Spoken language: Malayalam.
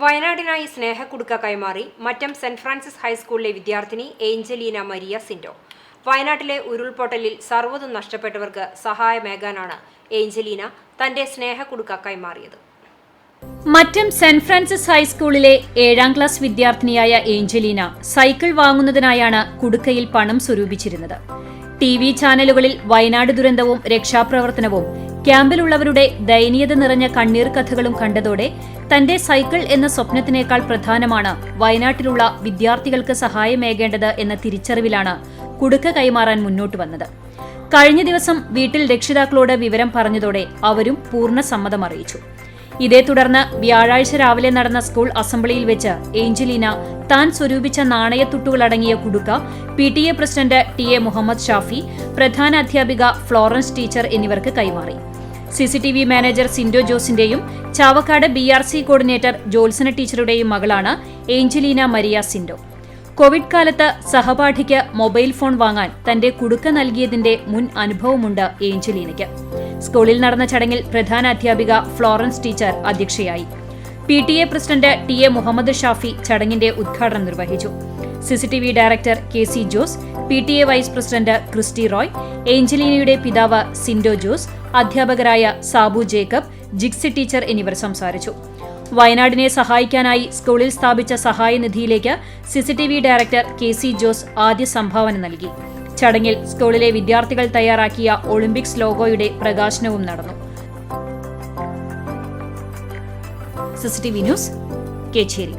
വയനാടിനായി സ്നേഹക്കുടുക്ക കൈമാറി മറ്റം സെന്റ് ഫ്രാൻസിസ് ഹൈസ്കൂളിലെ വിദ്യാർത്ഥിനി ഏഞ്ചലീന മരിയ സിൻഡോ. വയനാട്ടിലെ ഉരുൾപൊട്ടലിൽ സർവതും നഷ്ടപ്പെട്ടവർക്ക് സഹായമേകാനാണ് ഏഞ്ചലീന തന്റെ സ്നേഹക്കുടുക്ക കൈമാറിയത്. മറ്റം സെന്റ് ഫ്രാൻസിസ് ഹൈസ്കൂളിലെ ഏഴാം ക്ലാസ് വിദ്യാർത്ഥിനിയായ ഏഞ്ചലീന സൈക്കിൾ വാങ്ങുന്നതിനായാണ് കുടുക്കയിൽ പണം സ്വരൂപിച്ചിരുന്നത്. ടി വി ചാനലുകളിൽ വയനാട് ദുരന്തവും രക്ഷാപ്രവർത്തനവും ക്യാമ്പിലുള്ളവരുടെ ദയനീയത നിറഞ്ഞ കണ്ണീർ കഥകളും കണ്ടതോടെ തന്റെ സൈക്കിൾ എന്ന സ്വപ്നത്തിനേക്കാൾ പ്രധാനമാണ് വയനാട്ടിലുള്ള വിദ്യാർത്ഥികൾക്ക് സഹായമേകേണ്ടത് എന്ന തിരിച്ചറിവിലാണ് കുടുക്ക കൈമാറാൻ മുന്നോട്ട് വന്നത്. കഴിഞ്ഞ ദിവസം വീട്ടിൽ രക്ഷിതാക്കളോട് വിവരം പറഞ്ഞതോടെ അവരും പൂർണ സമ്മതം അറിയിച്ചു. ഇതേ തുടർന്ന് വ്യാഴാഴ്ച രാവിലെ നടന്ന സ്കൂൾ അസംബ്ലിയിൽ വെച്ച് ഏഞ്ചലീന താൻ സ്വരൂപിച്ച നാണയത്തുട്ടുകളടങ്ങിയ കുടുക്ക P T A president T A Muhammad Shafi പ്രധാന അധ്യാപിക ഫ്ലോറൻസ് ടീച്ചർ എന്നിവർക്ക് കൈമാറി. CCTV manager Sindo ജോസിന്റെയും Chavakkad B R C coordinator Jyotsna ടീച്ചറുടെയും മകളാണ് ഏഞ്ചലീന മരിയ സിൻഡോ. കോവിഡ് കാലത്ത് സഹപാഠിക്ക് മൊബൈൽ ഫോൺ വാങ്ങാൻ തന്റെ കുടുക്ക നൽകിയതിന്റെ മുൻ അനുഭവമുണ്ട് ഏഞ്ചലീനയ്ക്ക്. സ്കൂളിൽ നടന്ന ചടങ്ങിൽ പ്രധാന അധ്യാപിക ഫ്ലോറൻസ് ടീച്ചർ അധ്യക്ഷയായി. P T A president T A Muhammad Shafi ചടങ്ങിന്റെ ഉദ്ഘാടനം നിർവഹിച്ചു. CCTV director K C Jose P T A vice president Christy Roy ഏഞ്ചലീനയുടെ പിതാവ് സിൻഡോ ജോസ് അധ്യാപകരായ സാബു ജേക്കബ് ജിക്സി ടീച്ചർ എന്നിവർ സംസാരിച്ചു. വയനാടിനെ സഹായിക്കാനായി സ്കൂളിൽ സ്ഥാപിച്ച സഹായനിധിയിലേക്ക് CCTV director K C Jose ആദ്യ സംഭാവന നൽകി. ചടങ്ങിൽ സ്കൂളിലെ വിദ്യാർത്ഥികൾ തയ്യാറാക്കിയ ഒളിമ്പിക്സ് ലോഗോയുടെ പ്രകാശനവും നടന്നു. CCTV news Kecheri.